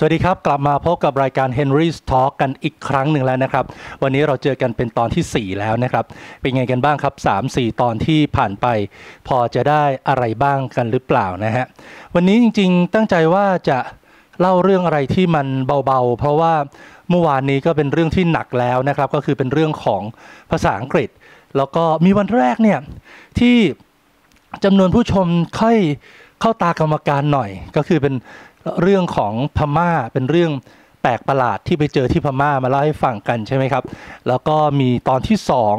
สวัสดีครับ กลับมาพบกับรายการ Henry's Talk กันอีกครั้งหนึ่งแล้วนะครับ วันนี้เราเจอกันเป็นตอนที่ 4 แล้วนะครับ เป็นไงกันบ้างครับ 3-4 ตอนที่ผ่านไป พอจะได้อะไรบ้างกันหรือเปล่านะฮะ วันนี้จริงๆตั้งใจว่าจะเล่าเรื่องอะไรที่มันเบาๆ เพราะว่าเมื่อวานนี้ก็เป็นเรื่องที่หนักแล้วนะครับ ก็คือเป็นเรื่องของภาษาอังกฤษ แล้วก็มีวันแรกเนี่ยที่จำนวนผู้ชมค่อยเข้าตากรรมการหน่อย ก็คือเป็น เรื่องของพม่าเป็นเรื่องแปลกประหลาดที่ไปเจอที่พม่ามาเล่าให้ฟังกันใช่ไหมครับ แล้วก็มีตอนที่สอง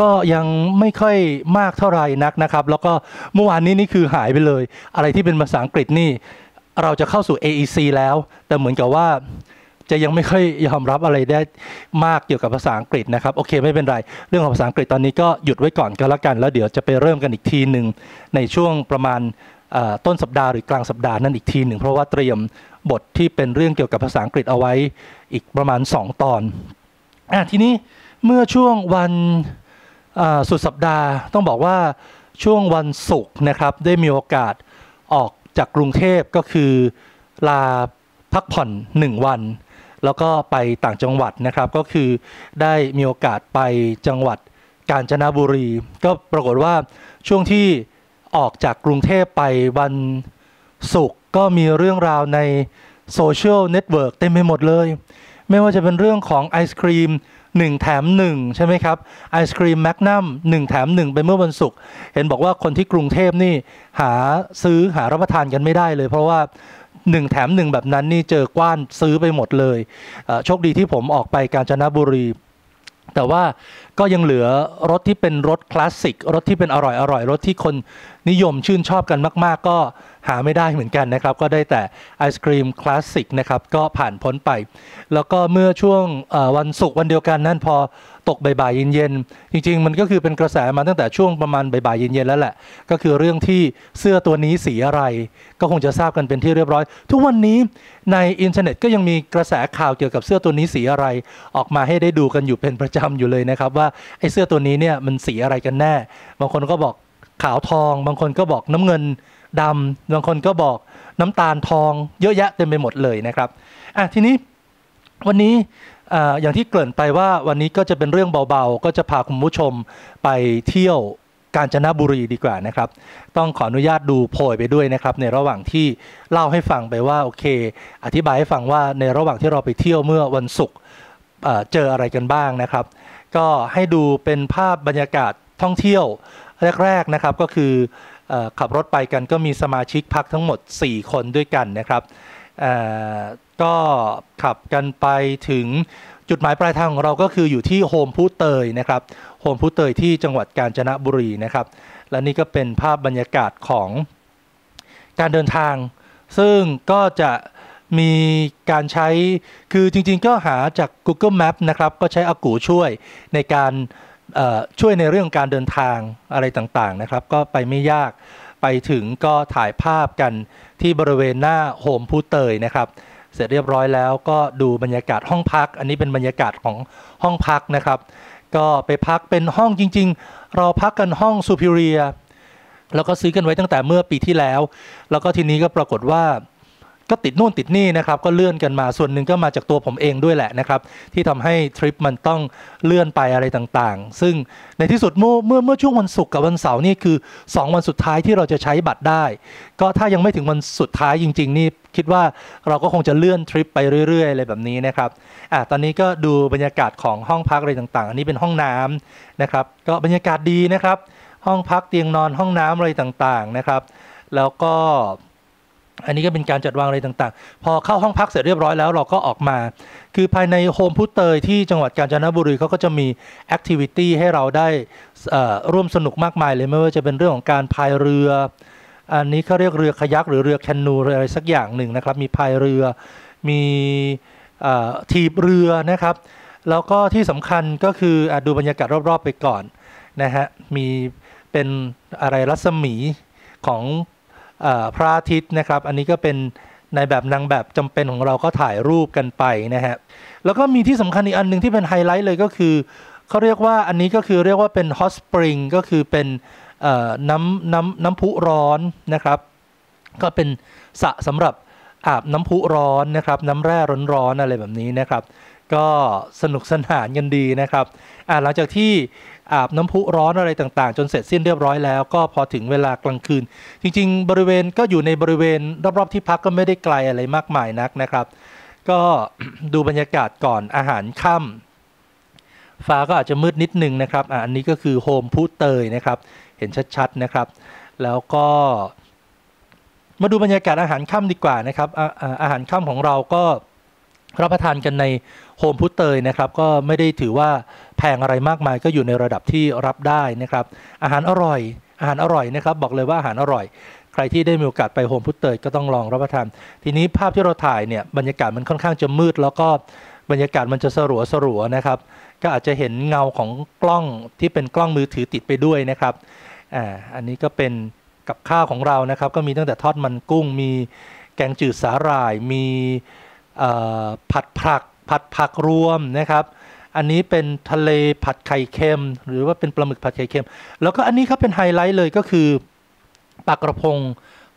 ก็ยังไม่ค่อยมากเท่าไหร่นักนะครับ แล้วก็เมื่อวานนี้นี่คือหายไปเลย อะไรที่เป็นภาษาอังกฤษนี่เราจะเข้าสู่ AEC แล้ว แต่เหมือนกับว่าจะยังไม่ค่อยยอมรับอะไรได้มากเกี่ยวกับภาษาอังกฤษนะครับโอเคไม่เป็นไร เรื่องของภาษาอังกฤษตอนนี้ก็หยุดไว้ก่อนก็แล้วกัน แล้วเดี๋ยวจะไปเริ่มกันอีกทีหนึ่งในช่วงประมาณ ต้นสัปดาห์หรือกลางสัปดาห์นั่นอีกทีหนึ่ง เพราะว่าเตรียมบทที่เป็นเรื่องเกี่ยวกับภาษาอังกฤษเอาไว้อีกประมาณ 2 ตอนอะทีนี้เมื่อช่วงวันสุดสัปดาห์ต้องบอกว่าช่วงวันศุกร์นะครับได้มีโอกาสออกจากกรุงเทพก็คือลาพักผ่อน 1 วัน แล้วก็ไปต่างจังหวัดนะครับก็คือได้มีโอกาสไปจังหวัดกาญจนบุรี ก็ปรากฏว่าช่วงที่ ออกจากกรุงเทพไปวันศุกร์ก็มีเรื่องราวในโซเชียลเน็ตเวิร์กเต็มไปหมดเลย ไม่ว่าจะเป็นเรื่องของไอศครีม 1 แถม 1 ใช่ไหมครับ ไอศครีมแมกนัม1แถม 1 ไปเมื่อวันศุกร์เห็นบอกว่าคนที่กรุงเทพนี่หาซื้อหารับประทานกันไม่ได้เลย เพราะว่า1แถม1แบบนั้นนี่เจอกว้านซื้อไปหมดเลย โชคดีที่ผมออกไปกาญจนบุรี แต่ว่าก็ยังเหลือรถที่เป็นรถคลาสสิกรถที่เป็นอร่อยอร่อยรถที่คนนิยมชื่นชอบกันมาก ๆ ก็หาไม่ได้เหมือนกันนะครับ ก็ได้แต่ไอศครีมคลาสสิกนะครับก็ผ่านพ้นไป แล้วก็เมื่อช่วงวันศุกร์วันเดียวกันนั่นพอ ตกบ่ายๆเย็นๆจริง ๆ มันก็คือเป็นกระแสมาตั้งแต่ช่วงประมาณบ่ายๆเย็นๆแล้วแหละ ก็คือเรื่องที่เสื้อตัวนี้สีอะไร ก็คงจะทราบกันเป็นที่เรียบร้อย ทุกวันนี้ในอินเทอร์เน็ตก็ยังมีกระแสข่าวเกี่ยวกับเสื้อตัวนี้สีอะไร ออกมาให้ได้ดูกันอยู่เป็นประจำอยู่เลยนะครับว่าไอ้เสื้อตัวนี้เนี่ยมันสีอะไรกันแน่ บางคนก็บอกขาวทอง บางคนก็บอกน้ำเงินดำบางคนก็บอกน้ำตาลทอง เยอะแยะเต็มไปหมดเลยนะครับอะทีนี้วันนี้ อย่างที่เกริ่นไปว่าวันนี้ก็จะเป็นเรื่องเบาๆ ก็จะพาคุณผู้ชมไปเที่ยวกาญจนบุรีดีกว่านะครับ ต้องขออนุญาตดูโพยไปด้วยนะครับ ในระหว่างที่เล่าให้ฟังไปว่าโอเค อธิบายให้ฟังว่าในระหว่างที่เราไปเที่ยวเมื่อวันศุกร์เจออะไรกันบ้างนะครับ ก็ให้ดูเป็นภาพบรรยากาศท่องเที่ยวแรกๆนะครับก็คืออขับรถไปกันก็มีสมาชิกพักทั้งหมด 4 คนด้วยกันนะครับ ก็ขับกันไปถึงจุดหมายปลายทางของเราก็คืออยู่ที่โฮมพูเตยนะครับโฮมพูเตยที่จังหวัดกาญจนบุรีนะครับ และนี่ก็เป็นภาพบรรยากาศของการเดินทาง ซึ่งก็จะมีการใช้คือจริงๆ ก็หาจาก Google Map นะครับก็ใช้อากูช่วยในการช่วยในเรื่องการเดินทางอะไรต่างๆนะครับ ก็ไปไม่ยากไปถึงก็ถ่ายภาพกัน ที่บริเวณหน้าโฮมพูเตยนะครับ เสร็จเรียบร้อยแล้วก็ดูบรรยากาศห้องพัก อันนี้เป็นบรรยากาศของห้องพักนะครับ ก็ไปพักเป็นห้องจริง ๆ เราพักกันห้องซูเปอร์เรียแล้วก็ซื้อกันไว้ตั้งแต่เมื่อปีที่แล้ว แล้วก็ทีนี้ก็ปรากฏว่า ก็ติดนู่นติดนี่นะครับก็เลื่อนกันมาส่วนหนึ่งก็มาจากตัวผมเองด้วยแหละนะครับที่ทำให้ทริปมันต้องเลื่อนไปอะไรต่างๆ ซึ่งในที่สุดเมื่อเมื่อเมื่อช่วงวันศุกร์กับวันเสาร์นี่คือ 2 วันสุดท้ายที่เราจะใช้บัตรได้ ก็ถ้ายังไม่ถึงวันสุดท้ายจริง ๆ นี่คิดว่าเราก็คงจะเลื่อนทริปไปเรื่อยๆอะไรแบบนี้นะครับอะตอนนี้ก็ดูบรรยากาศของห้องพักอะไรต่างๆ อันนี้เป็นห้องน้ำนะครับ ก็บรรยากาศดีนะครับ ห้องพักเตียงนอนห้องน้ำอะไรต่างๆนะครับ แล้วก็ อันนี้ก็เป็นการจัดวางอะไรต่างๆ พอเข้าห้องพักเสร็จเรียบร้อยแล้วเราก็ออกมา คือภายในโฮมพุเตยที่จังหวัดกาญจนบุรีเขาก็จะมีแอคทิวิตี้ให้เราได้ร่วมสนุกมากมายเลยไม่ว่าจะเป็นเรื่องของการพายเรือ อันนี้เขาเรียกเรือคายักหรือเรือแคนูอะไรสักอย่างหนึ่งนะครับ มีพายเรือ มีเอ่อถีบเรือนะครับ แล้วก็ที่สำคัญก็คืออดูบรรยากาศรอบๆไปก่อนนะฮะ มีเป็นอะไรรัศมีของ พระอาทิตย์นะครับ อันนี้ก็เป็นในแบบนางแบบจำเป็นของเราก็ถ่ายรูปกันไปนะฮะแล้วก็มีที่สำคัญอีกอันหนึ่งที่เป็นไฮไลท์เลยก็คือเขาเรียกว่าอันนี้ก็คือเรียกว่าเป็นฮอตสปริงก็คือเป็นน้ำน้ำน้ำพุร้อนนะครับ ก็เป็นสระสำหรับอาบน้ำพุร้อนนะครับ น้ำแร่ร้อนๆอะไรแบบนี้นะครับ ก็สนุกสนานกันดีนะครับหลังจากที่ อาบน้ำพุร้อนอะไรต่างๆ จนเสร็จสิ้นเรียบร้อยแล้ว ก็พอถึงเวลากลางคืน จริง ๆ บริเวณก็อยู่ในบริเวณรอบๆที่พักก็ไม่ได้ไกลอะไรมากมายนักนะครับ ก็ดูบรรยากาศก่อนอาหารค่ำฟ้าก็อาจจะมืดนิดนึงนะครับอันนี้ก็คือโฮมพุเตยนะครับ เห็นชัดๆนะครับ แล้วก็มาดูบรรยากาศอาหารค่ำดีกว่านะครับอาอาหารค่ำของเราก็รับประทานกันในโฮมพุเตยนะครับ ก็ไม่ได้ถือว่า แพงอะไรมากมายก็อยู่ในระดับที่รับได้นะครับ อาหารอร่อย อาหารอร่อยนะครับ บอกเลยว่าอาหารอร่อย ใครที่ได้มีโอกาสไปโฮมพุเตยก็ต้องลองรับประทาน ทีนี้ภาพที่เราถ่ายเนี่ยบรรยากาศมันค่อนข้างจะมืด แล้วก็บรรยากาศมันจะสลัวสลัวนะครับ ก็อาจจะเห็นเงาของกล้องที่เป็นกล้องมือถือติดไปด้วยนะครับอ่าอันนี้ก็เป็นกับข้าวของเรานะครับ ก็มีตั้งแต่ทอดมันกุ้ง มีแกงจืดสาหร่าย มีผัดผักผัดผักรวมนะครับ อันนี้เป็นทะเลผัดไข่เค็ม หรือว่าเป็นปลาหมึกผัดไข่เค็ม แล้วก็อันนี้ครับเป็นไฮไลท์เลยก็คือปลากระพง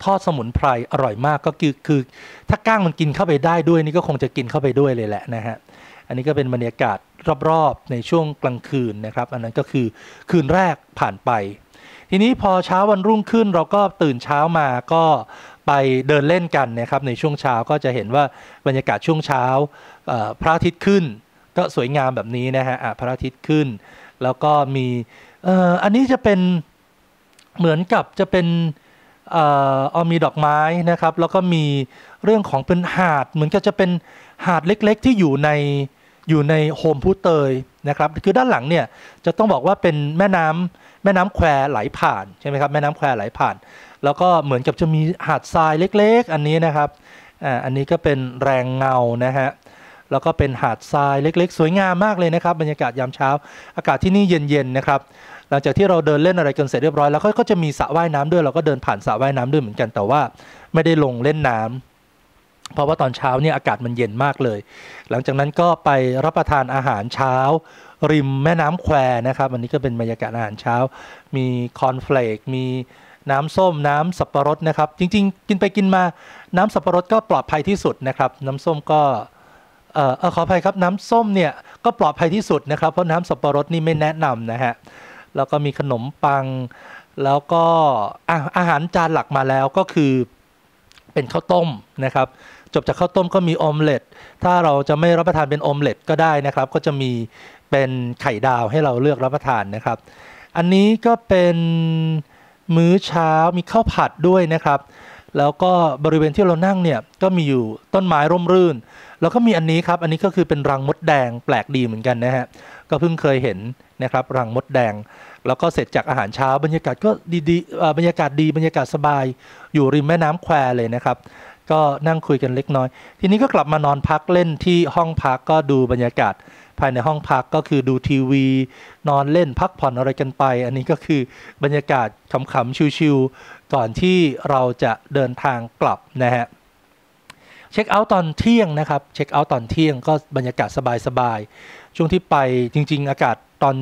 ทอดสมุนไพรอร่อยมากก็คือคือ ถ้าก้างมันกินเข้าไปได้ด้วยนี่ก็คงจะกินเข้าไปด้วยเลยแหละนะฮะอันนี้ก็เป็นบรรยากาศรอบๆในช่วงกลางคืนนะครับ อันนั้นก็คือคืนแรกผ่านไป ทีนี้พอเช้าวันรุ่งขึ้นเราก็ตื่นเช้ามาก็ไปเดินเล่นกันนะครับในช่วงเช้าก็จะเห็นว่าบรรยากาศช่วงเช้าพระอาทิตย์ขึ้น ก็สวยงามแบบนี้นะฮะะพระอาทิตย์ขึ้น แล้วก็มีอันนี้จะเป็นเหมือนกับจะเป็นเอ่อเอามีดอกไม้นะครับ แล้วก็มีเรื่องของเป็นหาด เหมือนกับจะเป็นหาดเล็กๆ ที่อยู่ในอยู่ในโฮมพูเตยนะครับ คือด้านหลังเนี่ยจะต้องบอกว่าเป็นแม่น้ำแม่น้ำแควไหลผ่านใช่ไหมครับแม่น้ำแควไหลผ่าน แล้วก็เหมือนกับจะมีหาดทรายเล็ก ๆ อันนี้นะครับอ่าอันนี้ก็เป็นแรงเงานะฮะ แล้วก็เป็นหาดทรายเล็ก ๆ สวยงามมากเลยนะครับบรรยากาศยามเช้า อากาศที่นี่เย็นๆนะครับหลังจากที่เราเดินเล่นอะไรกันเสร็จเรียบร้อยแล้วก็จะมีสระว่ายน้ำด้วยเราก็เดินผ่านสระว่ายน้ำด้วยเหมือนกันแต่ว่าไม่ได้ลงเล่นน้ำเพราะว่าตอนเช้าเนี่ยอากาศมันเย็นมากเลย หลังจากนั้นก็ไปรับประทานอาหารเช้า ริมแม่น้ำแควนะครับอันนี้ก็เป็นบรรยากาศอาหารเช้า มีคอนเฟลกมีน้ำส้มน้ำสับปะรดนะครับ จริง ๆ กินไปกินมาน้ำสับปะรดก็ปลอดภัยที่สุดนะครับ น้ำส้มก็ เอ่อขออภัยครับน้ำส้มเนี่ยก็ปลอดภัยที่สุดนะครับ เพราะน้ำสับปะรดนี่ไม่แนะนำนะฮะแล้วก็มีขนมปัง แล้วก็อาอาหารจานหลักมาแล้วก็คือเป็นข้าวต้มนะครับ จบจากข้าวต้มก็มีออมเล็ตถ้าเราจะไม่รับประทานเป็นออมเล็ตก็ได้นะครับ ก็จะมีเป็นไข่ดาวให้เราเลือกรับประทานนะครับ อันนี้ก็เป็นมื้อเช้ามีข้าวผัดด้วยนะครับ แล้วก็บริเวณที่เรานั่งเนี่ยก็มีอยู่ต้นไม้ร่มรื่น แล้วก็มีอันนี้ครับ อันนี้ก็คือเป็นรังมดแดงแปลกดีเหมือนกันนะฮะ ก็เพิ่งเคยเห็นนะครับรังมดแดง แล้วก็เสร็จจากอาหารเช้าบรรยากาศก็ดีๆบรรยากาศดีบรรยากาศสบาย อยู่ริมแม่น้ำแควเลยนะครับ ก็นั่งคุยกันเล็กน้อย ทีนี้ก็กลับมานอนพักเล่นที่ห้องพักก็ดูบรรยากาศภายในห้องพักก็คือดูทีวี นอนเล่นพักผ่อนอะไรกันไป อันนี้ก็คือบรรยากาศขำๆชิวๆ ก่อนที่เราจะเดินทางกลับนะฮะเช็คเอาท์ตอนเที่ยงนะครับเช็คเอาท์ตอนเที่ยงก็บรรยากาศสบายๆช่วงที่ไปจริง ๆ อากาศตอน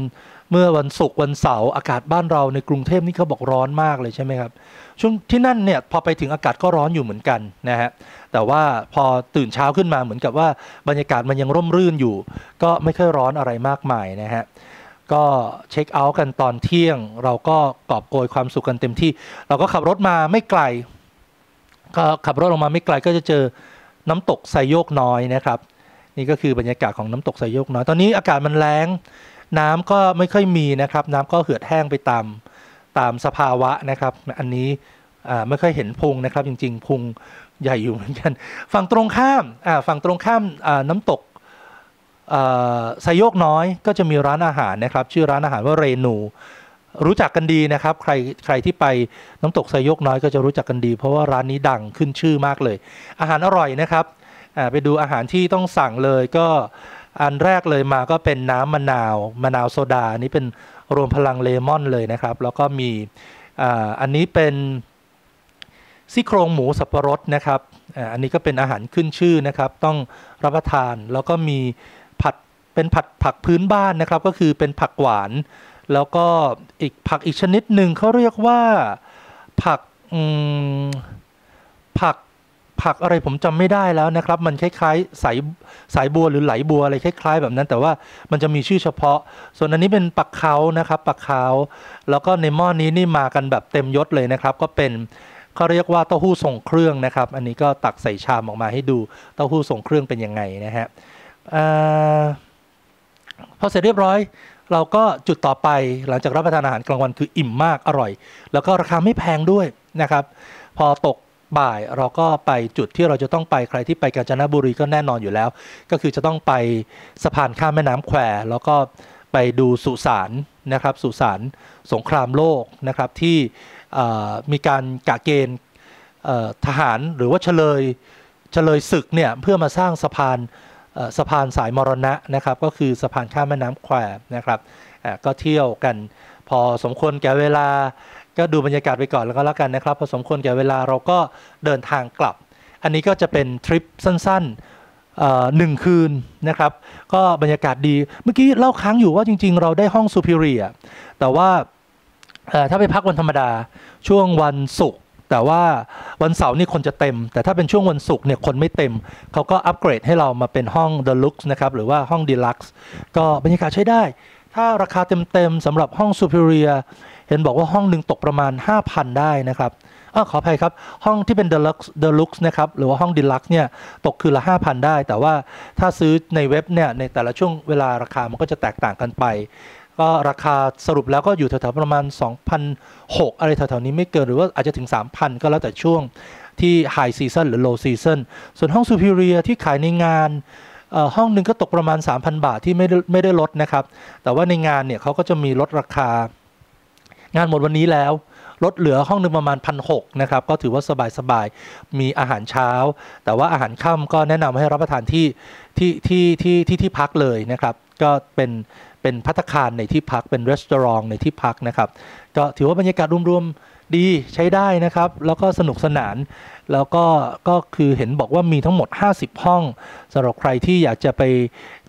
เมื่อวันศุกร์วันเสาร์อากาศบ้านเราในกรุงเทพนี่เขาบอกร้อนมากเลยใช่ไหมครับช่วงที่นั่นเนี่ยพอไปถึงอากาศก็ร้อนอยู่เหมือนกันนะฮะแต่ว่าพอตื่นเช้าขึ้นมาเหมือนกับว่าบรรยากาศมันยังร่มรื่นอยู่ ก็ไม่ค่อยร้อนอะไรมากมายนะฮะ ก็เช็คเอาท์กันตอนเที่ยง เราก็กอบโกยความสุขกันเต็มที่ เราก็ขับรถมาไม่ไกล ก็ขับรถออกมาไม่ไกลก็จะเจอน้ำตกไซโยกน้อยนะครับ นี่ก็คือบรรยากาศของน้ำตกไซโยกน้อย ตอนนี้อากาศมันแรงน้ำก็ไม่ค่อยมีนะครับ น้ำก็เหือดแห้งไปตามตามสภาวะนะครับ อันนี้ไม่ค่อยเห็นพุงนะครับ จริง ๆ พุงใหญ่อยู่เหมือนกัน ฝั่งตรงข้ามฝั่งตรงข้ามน้ำตก ไซโยกน้อยก็จะมีร้านอาหารนะครับ ชื่อร้านอาหารว่าเรนู รู้จักกันดีนะครับ ใครใครที่ไปน้ำตกไซโยกน้อยก็จะรู้จักกันดี เพราะว่าร้านนี้ดังขึ้นชื่อมากเลย อาหารอร่อยนะครับไปดูอาหารที่ต้องสั่งเลยก็อันแรกเลยมาก็เป็นน้ำมะนาวมะนาวโซดาอันนี้เป็นรวมพลังเลมอนเลยนะครับ แล้วก็มีอันนี้เป็นซี่โครงหมูสับปะรดนะครับอันนี้ก็เป็นอาหารขึ้นชื่อนะครับ ต้องรับประทานแล้วก็มี เป็นผัดผักพื้นบ้านนะครับ ก็คือเป็นผักหวาน แล้วก็อีกผักอีกชนิดหนึ่งเขาเรียกว่าผักผักผักอะไรผมจำไม่ได้แล้วนะครับ มันคล้ายๆสายสายบัวหรือไหลบัวอะไรคล้าย ๆ แบบนั้น แต่ว่ามันจะมีชื่อเฉพาะ ส่วนอันนี้เป็นปักเขานะครับ ปักเขาแล้วก็ในหม้อนี้นี่มากันแบบเต็มยศเลยนะครับ ก็เป็นเขาเรียกว่าเต้าหู้ทรงเครื่องนะครับ อันนี้ก็ตักใส่ชามออกมาให้ดูเต้าหู้ทรงเครื่องเป็นยังไงนะฮะอ่า พอเสร็จเรียบร้อย เราก็จุดต่อไปหลังจากรับประทานอาหารกลางวันคืออิ่มมากอร่อย แล้วก็ราคาไม่แพงด้วยนะครับ พอตกบ่ายเราก็ไปจุดที่เราจะต้องไปใครที่ไปกาญจนบุรีก็แน่นอนอยู่แล้ว ก็คือจะต้องไปสะพานข้ามแม่น้ำแควแล้วก็ไปดูสุสานนะครับสุสานสงครามโลกนะครับที่มีการกะเกณฑ์ทหารหรือว่าเฉลยเฉลยศึกเนี่ยเพื่อมาสร้างสะพาน สะพานสายมรณะนะครับ ก็คือสะพานข้ามแม่น้ำแควนะครับก็เที่ยวกัน พอสมควรแก่เวลา ก็ดูบรรยากาศไปก่อนแล้วก็แล้วกันนะครับ พอสมควรแก่เวลาเราก็เดินทางกลับ อันนี้ก็จะเป็นทริปสั้นๆหนึ่งคืนนะครับ ก็บรรยากาศดีเมื่อกี้เล่าค้างอยู่ว่าจริง ๆ เราได้ห้องซูเ e เรียแต่ว่าถ้าไปพักวันธรรมดาช่วงวันศุกร์ แต่ว่าวันเสาร์นี่คนจะเต็ม แต่ถ้าเป็นช่วงวันศุกร์เนี่ยคนไม่เต็ม เขาก็อัปเกรดให้เรามาเป็นห้อง Deluxe นะครับหรือว่าห้อง Deluxe ก็บรรยากาศใช้ได้ ถ้าราคาเต็มๆสำหรับห้อง Superior เห็นบอกว่าห้องหนึ่งตกประมาณ 5,000 ได้นะครับออขออภัยครับ ห้องที่เป็น Deluxe Deluxe นะครับหรือว่าห้อง Deluxe เนี่ยตกคืนละ 5,000 ได้ แต่ว่าถ้าซื้อในเว็บเนี่ยในแต่ละช่วงเวลาราคามันก็จะแตกต่างกันไป ก็ราคาสรุปแล้วก็อยู่แถวๆประมาณ2,600อะไรแถวๆนี้ไม่เกินหรือว่าอาจจะถึง 3,000 ก็แล้วแต่ช่วงที่ High Season หรือ Low Season ส่วนห้อง Superior ที่ขายในงานห้องหนึ่งก็ตกประมาณ 3,000 บาทที่ไม่ได้ไม่ได้ลดนะครับ แต่ว่าในงานเนี่ยเขาก็จะมีลดราคา งานหมดวันนี้แล้วลดเหลือห้องหนึ่งประมาณพันหนะครับ ก็ถือว่าสบายๆมีอาหารเช้า แต่ว่าอาหารค่ำก็แนะนำให้รับประทานที่ที่ที่ที่ที่ที่พักเลยนะครับ ก็เป็น เป็นพัตคารในที่พักเป็นรีสอร์ทในที่พักนะครับ ก็ถือว่าบรรยากาศรวมๆดีใช้ได้นะครับ แล้วก็สนุกสนาน แล้วก็ก็คือเห็นบอกว่ามีทั้งหมด 50 ห้องสำหรับใครที่อยากจะไป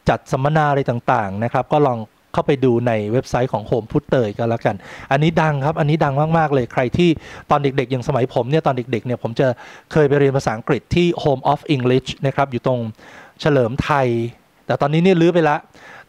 จัดสัมมนาอะไรต่างๆนะครับ ก็ลองเข้าไปดูในเว็บไซต์ของโฮมพุตเตยก็แล้วกัน อันนี้ดังครับ อันนี้ดังมาก ๆ เลย ใครที่ตอนเด็ก ๆ อย่างสมัยผมเนี่ยตอนเด็ก ๆ เนี่ยผมจะเคยไปเรียนภาษาอังกฤษที่ Home of English นะครับ อยู่ตรงเฉลิมไทย แต่ตอนนี้เนี่ยลื้อไปละ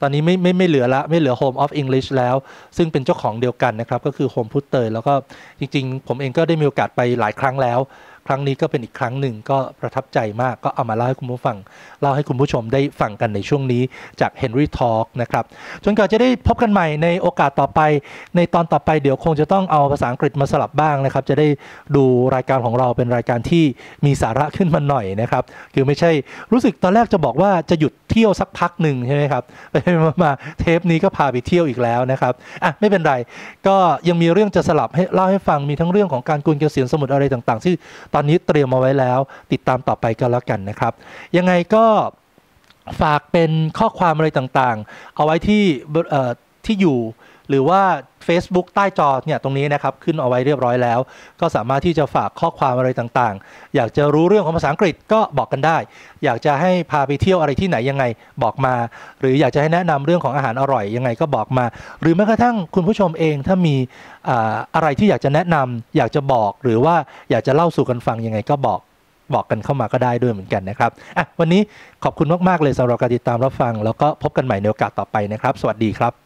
ตอนนี้ไม่ไม่ไม่เหลือละ ไม่เหลือ Home of English แล้ว ซึ่งเป็นเจ้าของเดียวกันนะครับ ก็คือ Home พุตเตยแล้วก็จริง ๆ ผมเองก็ได้มีโอกาสไปหลายครั้งแล้ว ครั้งนี้ก็เป็นอีกครั้งหนึ่งก็ประทับใจมากก็เอามาเล่าให้คุณผู้ฟัง เล่าให้คุณผู้ชมได้ฟังกันในช่วงนี้จาก Henry Talk นะครับ จนกว่าจะได้พบกันใหม่ในโอกาสต่อไป ในตอนต่อไปเดี๋ยวคงจะต้องเอาภาษาอังกฤษมาสลับบ้างนะครับ จะได้ดูรายการของเราเป็นรายการที่มีสาระขึ้นมาหน่อยนะครับ คือไม่ใช่รู้สึกตอนแรกจะบอกว่าจะหยุด เที่ยวสักพักหนึ่งใช่ไหมครับไปมาเทปนี้ก็พาไปเที่ยวอีกแล้วนะครับอะไม่เป็นไรก็ยังมีเรื่องจะสลับให้เล่าให้ฟังมีทั้งเรื่องของการกุนเกษียณสมุดอะไรต่างๆที่ตอนนี้เตรียมมาไว้แล้ว ติดตามต่อไปก็แล้วกันนะครับ ยังไงก็ฝากเป็นข้อความอะไรต่างๆ เอาไว้ที่ที่อยู่ หรือว่า Facebook ใต้จอเนี่ยตรงนี้นะครับขึ้นเอาไว้เรียบร้อยแล้ว ก็สามารถที่จะฝากข้อความอะไรต่างๆ อยากจะรู้เรื่องของภาษาอังกฤษก็บอกกันได้ อยากจะให้พาไปเที่ยวอะไรที่ไหนยังไงบอกมา หรืออยากจะให้แนะนำเรื่องของอาหารอร่อยยังไงก็บอกมา หรือแม้กระทั่งคุณผู้ชมเองถ้ามีอะไรที่อยากจะแนะนำอยากจะบอกหรือว่าอยากจะเล่าสู่กันฟังยังไงก็บอกบอกกันเข้ามาก็ได้ด้วยเหมือนกันนะครับอะวันนี้ขอบคุณมากๆเลยสำหรับการติดตามรับฟัง แล้วก็พบกันใหม่ในโอกาสต่อไปนะครับ สวัสดีครับ